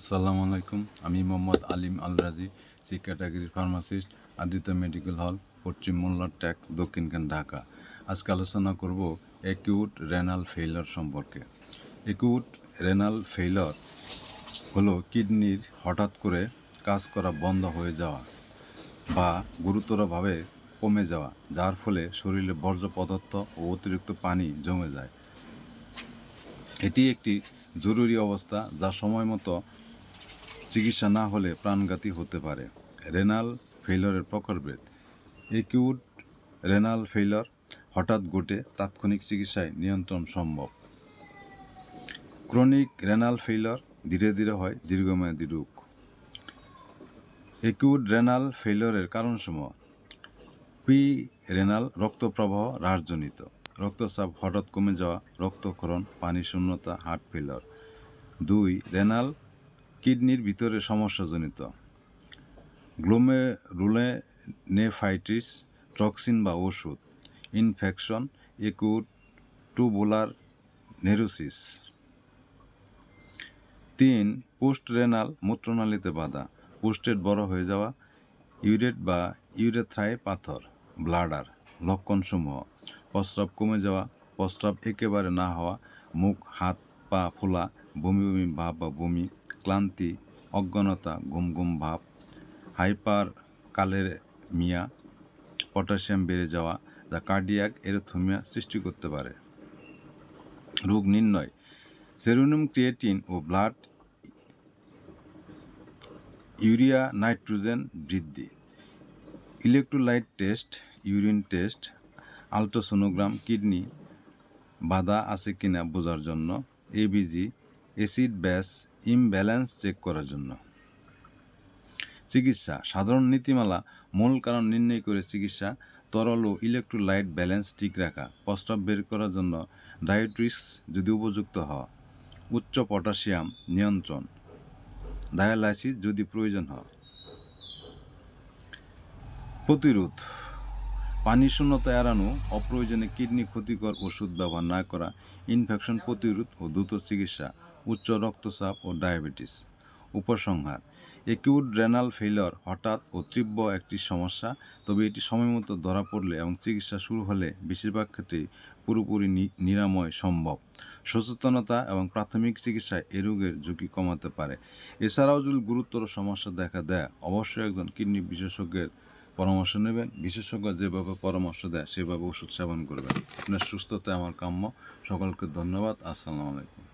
আসসালামু আলাইকুম। আমি মোহাম্মদ আলিম আল রাজি C pharmacist, Aditya medical hall, পশ্চিম মোল্লার ট্যাক দক্ষিণখান ঢাকা। আজকে আলোচনা করব অ্যাকিউট রেনাল ফেইলর সম্পর্কে। অ্যাকিউট রেনাল ফেইলর হলো কিডনির হঠাৎ করে কাজ করা বন্ধ হয়ে যাওয়া বা গুরুতরভাবে কমে যাওয়া, যার ফলে শরীরে বর্জ্য পদার্থ ও অতিরিক্ত পানি জমে যায়। এটি একটি জরুরি অবস্থা যা সময় মতো চিকিৎসা না হলে প্রাণঘাতী হতে পারে। রেনাল ফেইলরের প্রকারভেদ একিউট রেনাল ফেইলর হঠাৎ ঘটে তাৎক্ষণিক চিকিৎসায় নিয়ন্ত্রণ সম্ভব। ক্রনিক রেনাল ফেইলর ধীরে ধীরে হয় দীর্ঘমেয়াদী রোগ। একিউট রেনাল ফেইলরের কারণসমূহ। পি রেনাল রক্তপ্রবাহ হ্রাসজনিত। রক্তচাপ হঠাৎ কমে যাওয়া, রক্তক্ষরণ পানি শূন্যতা হার্ট ফেলার দুই রেনাল কিডনির ভিতরে সমস্যাজনিত। গ্লোমেরুলেনেফাইটিস টক্সিন বা ওষুধ। ইনফেকশন একুট টুবুলার নেরোসিস তিন পোস্ট রেনাল মূত্রনালীতে বাধা। পোস্টেট বড় হয়ে যাওয়া, ইউরেট বা ইউরেথ্রাই পাথর, ব্লাডার, লক্ষণসমূহ। প্রস্রাব কমে যাওয়া, প্রস্রাব একেবারে না হওয়া, মুখ, হাত, পা, ফোলা, বমি বমি, ভাব বা বমি। ক্লান্তি, অজ্ঞানতা ঘুম ঘুম ভাব হাইপার কালের মিয়া, পটাশিয়াম বেড়ে যাওয়া, যা কার্ডিয়াক এরোথোমিয়া সৃষ্টি করতে পারে। রোগ নির্ণয়, সেরোনিয়াম ক্রিয়েটিন ও ব্লাড ইউরিয়া নাইট্রোজেন বৃদ্ধি। Electrolyte test, urine test, ultrasonogram, kidney বাধা আছে কিনা বোঝার জন্য ABG acid base imbalance check করার জন্য। চিকিৎসা, সাধারণ নীতিমালা, মূল কারণ নির্ণয় করে চিকিৎসা, তরল ও ইলেকট্রোলাইট ব্যালেন্স ঠিক রাখা, প্রস্রাব বের করার জন্য ডায়েট্রিক্স যদি উপযুক্ত হয় উচ্চ পটাশিয়াম নিয়ন্ত্রণ ডায়ালাইসিস যদি প্রয়োজন হয় প্রতিরোধ, পানি শূন্যতা এড়ানো, অপ্রয়োজনে কিডনি ক্ষতিকর ওষুধ ব্যবহার না করা ইনফেকশন প্রতিরোধ ও দ্রুত চিকিৎসা। উচ্চ রক্তচাপ ও ডায়াবেটিস। উপসংহার একিউট রেনাল ফেইলর হঠাৎ ও তীব্র একটি সমস্যা, তবে এটি সময়মতো ধরা পড়লে এবং চিকিৎসা শুরু হলে বেশিরভাগ ক্ষেত্রেই পুরোপুরি নিরাময় সম্ভব। সচেতনতা এবং প্রাথমিক চিকিৎসায় এ রোগের ঝুঁকি কমাতে পারে। এছাড়াও যদি গুরুতর সমস্যা দেখা দেয়, অবশ্যই একজন কিডনি বিশেষজ্ঞের পরামর্শ নেবেন। বিশেষজ্ঞ যেভাবে পরামর্শ দেয়, সেভাবে ওষুধ সেবন করবেন। আপনার সুস্থতা আমার কাম্য। সকলকে ধন্যবাদ। আসসালামু আলাইকুম।